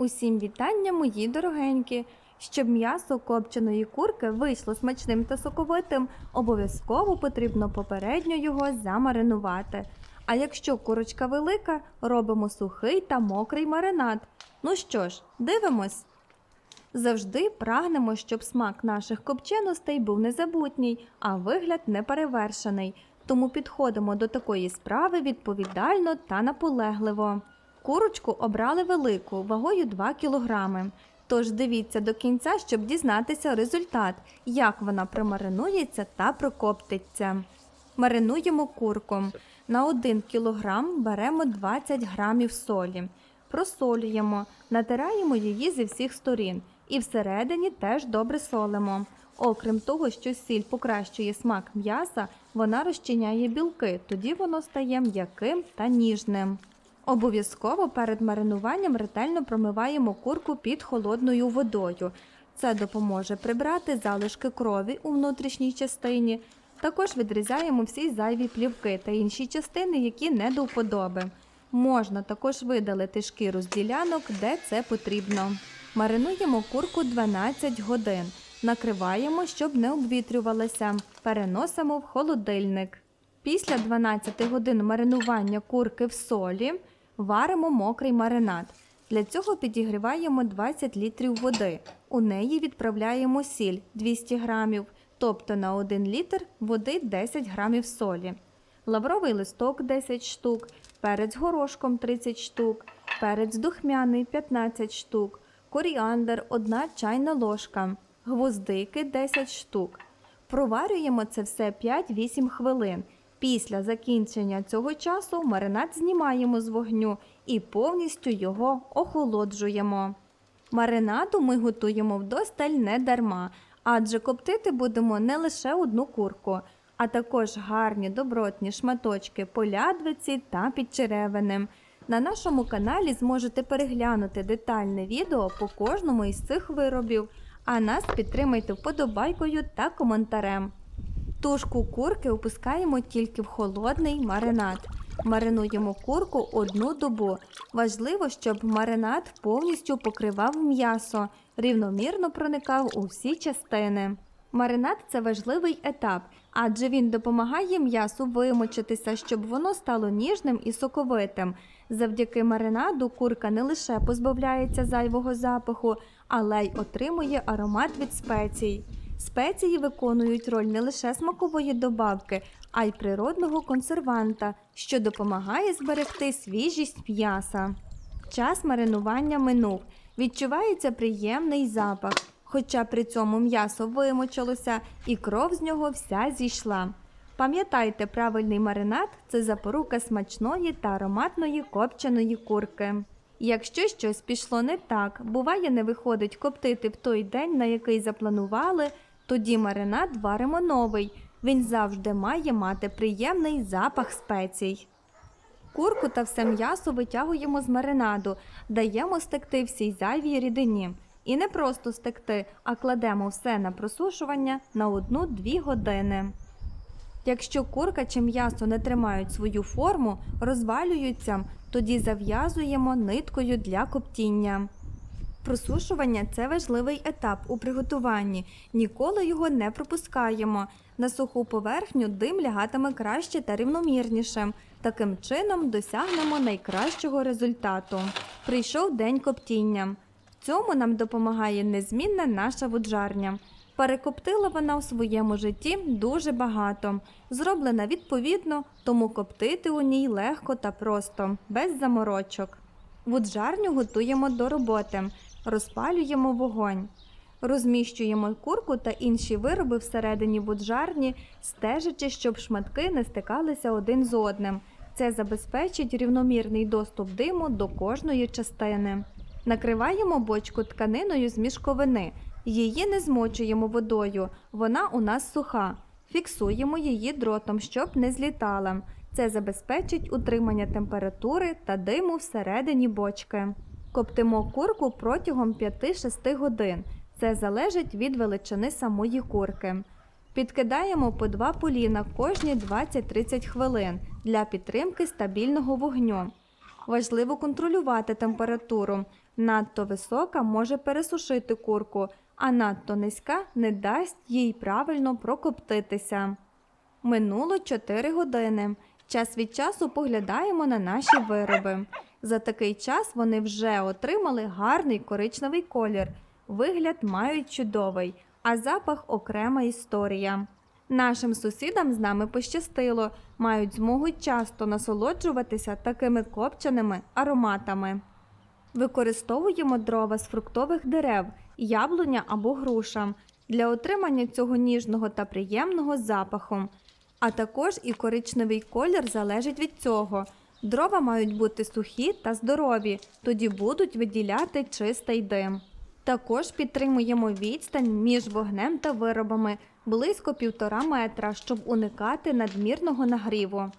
Усім вітання, мої дорогенькі! Щоб м'ясо копченої курки вийшло смачним та соковитим, обов'язково потрібно попередньо його замаринувати. А якщо курочка велика, робимо сухий та мокрий маринад. Ну що ж, дивимось. Завжди прагнемо, щоб смак наших копченостей був незабутній, а вигляд неперевершений. Тому підходимо до такої справи відповідально та наполегливо. Курочку обрали велику, вагою 2 кг. Тож дивіться до кінця, щоб дізнатися результат, як вона промаринується та прокоптиться. Маринуємо курку. На 1 кг беремо 20 г солі. Просолюємо, натираємо її зі всіх сторін і всередині теж добре солимо. Окрім того, що сіль покращує смак м'яса, вона розчиняє білки, тоді воно стає м'яким та ніжним. Обов'язково перед маринуванням ретельно промиваємо курку під холодною водою. Це допоможе прибрати залишки крові у внутрішній частині. Також відрізаємо всі зайві плівки та інші частини, які не до вподоби. Можна також видалити шкіру з ділянок, де це потрібно. Маринуємо курку 12 годин. Накриваємо, щоб не обвітрювалася. Переносимо в холодильник. Після 12 годин маринування курки в солі варимо мокрий маринад. Для цього підігріваємо 20 літрів води. У неї відправляємо сіль 200 грамів, тобто на 1 літр води 10 грамів солі. Лавровий листок 10 штук, перець горошком 30 штук, перець духмяний 15 штук, коріандр 1 чайна ложка, гвоздики 10 штук. Проварюємо це все 5-8 хвилин. Після закінчення цього часу маринад знімаємо з вогню і повністю його охолоджуємо. Маринаду ми готуємо вдосталь не дарма, адже коптити будемо не лише одну курку, а також гарні добротні шматочки полядвиці та підчеревини. На нашому каналі зможете переглянути детальне відео по кожному із цих виробів, а нас підтримайте вподобайкою та коментарем. Тушку курки опускаємо тільки в холодний маринад. Маринуємо курку одну добу. Важливо, щоб маринад повністю покривав м'ясо, рівномірно проникав у всі частини. Маринад це важливий етап, адже він допомагає м'ясу вимочитися, щоб воно стало ніжним і соковитим. Завдяки маринаду курка не лише позбавляється зайвого запаху, але й отримує аромат від спецій. Спеції виконують роль не лише смакової добавки, а й природного консерванта, що допомагає зберегти свіжість м'яса. Час маринування минув. Відчувається приємний запах, хоча при цьому м'ясо вимочилося і кров з нього вся зійшла. Пам'ятайте, правильний маринад це запорука смачної та ароматної копченої курки. Якщо щось пішло не так, буває, не виходить коптити в той день, на який запланували, тоді маринад варимо новий. Він завжди має мати приємний запах спецій. Курку та все м'ясо витягуємо з маринаду, даємо стекти всій зайвій рідині. І не просто стекти, а кладемо все на просушування на 1-2 години. Якщо курка чи м'ясо не тримають свою форму, розвалюються, тоді зав'язуємо ниткою для коптіння. Просушування це важливий етап у приготуванні. Ніколи його не пропускаємо. На суху поверхню дим лягатиме краще та рівномірніше. Таким чином досягнемо найкращого результату. Прийшов день коптіння. В цьому нам допомагає незмінна наша вуджарня. Перекоптила вона у своєму житті дуже багато. Зроблена відповідно, тому коптити у ній легко та просто, без заморочок. Вуджарню готуємо до роботи, розпалюємо вогонь. Розміщуємо курку та інші вироби всередині буджарні, стежачи, щоб шматки не стикалися один з одним. Це забезпечить рівномірний доступ диму до кожної частини. Накриваємо бочку тканиною з мішковини. Її не змочуємо водою, вона у нас суха. Фіксуємо її дротом, щоб не злітала. Це забезпечить утримання температури та диму всередині бочки. Коптимо курку протягом 5-6 годин. Це залежить від величини самої курки. Підкидаємо по два поліна кожні 20-30 хвилин для підтримки стабільного вогню. Важливо контролювати температуру. Надто висока може пересушити курку, а надто низька не дасть їй правильно прокоптитися. Минуло 4 години. Час від часу поглядаємо на наші вироби. За такий час вони вже отримали гарний коричневий колір. Вигляд мають чудовий, а запах окрема історія. Нашим сусідам з нами пощастило, мають змогу часто насолоджуватися такими копченими ароматами. Використовуємо дрова з фруктових дерев, яблуня або груша для отримання цього ніжного та приємного запаху. А також і коричневий колір залежить від цього. Дрова мають бути сухі та здорові, тоді будуть виділяти чистий дим. Також підтримуємо відстань між вогнем та виробами близько півтора метра, щоб уникати надмірного нагріву.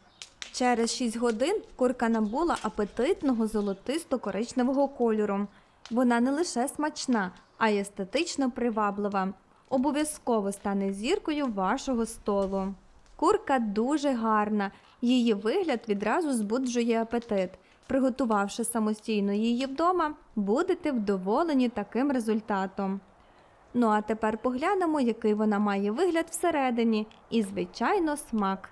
Через 6 годин курка набула апетитного золотисто-коричневого кольору. Вона не лише смачна, а й естетично приваблива. Обов'язково стане зіркою вашого столу. Курка дуже гарна, її вигляд відразу збуджує апетит. Приготувавши самостійно її вдома, будете вдоволені таким результатом. Ну а тепер поглянемо, який вона має вигляд всередині, і, звичайно, смак.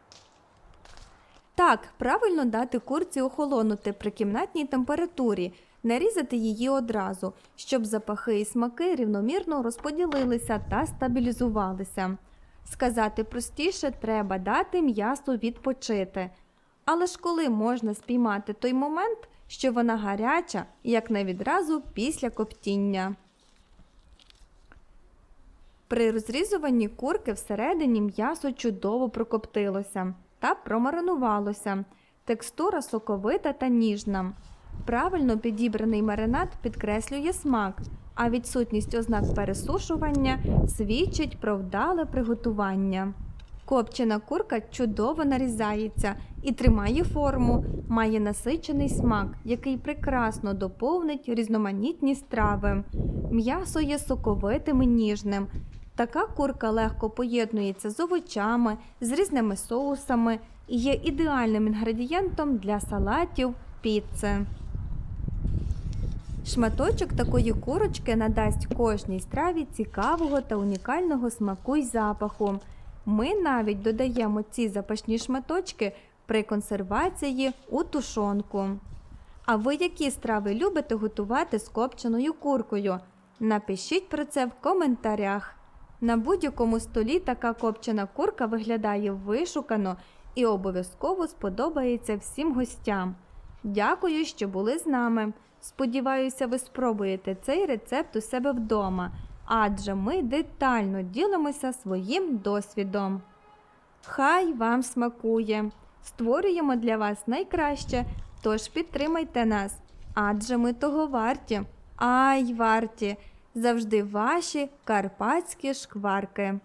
Так, правильно дати курці охолонути при кімнатній температурі, не різати її одразу, щоб запахи і смаки рівномірно розподілилися та стабілізувалися. Сказати простіше, треба дати м'ясу відпочити. Але ж коли можна спіймати той момент, що вона гаряча, як не відразу після коптіння. При розрізуванні курки всередині м'ясо чудово прокоптилося та промаринувалося. Текстура соковита та ніжна. Правильно підібраний маринад підкреслює смак, а відсутність ознак пересушування свідчить про вдале приготування. Копчена курка чудово нарізається і тримає форму, має насичений смак, який прекрасно доповнить різноманітні страви. М'ясо є соковитим і ніжним. Така курка легко поєднується з овочами, з різними соусами і є ідеальним інгредієнтом для салатів, піци. Шматочок такої курочки надасть кожній страві цікавого та унікального смаку й запаху. Ми навіть додаємо ці запашні шматочки при консервації у тушонку. А ви які страви любите готувати з копченою куркою? Напишіть про це в коментарях. На будь-якому столі така копчена курка виглядає вишукано і обов'язково сподобається всім гостям. Дякую, що були з нами. Сподіваюся, ви спробуєте цей рецепт у себе вдома, адже ми детально ділимося своїм досвідом. Хай вам смакує! Створюємо для вас найкраще, тож підтримайте нас, адже ми того варті. Ай, варті! Завжди ваші карпатські шкварки.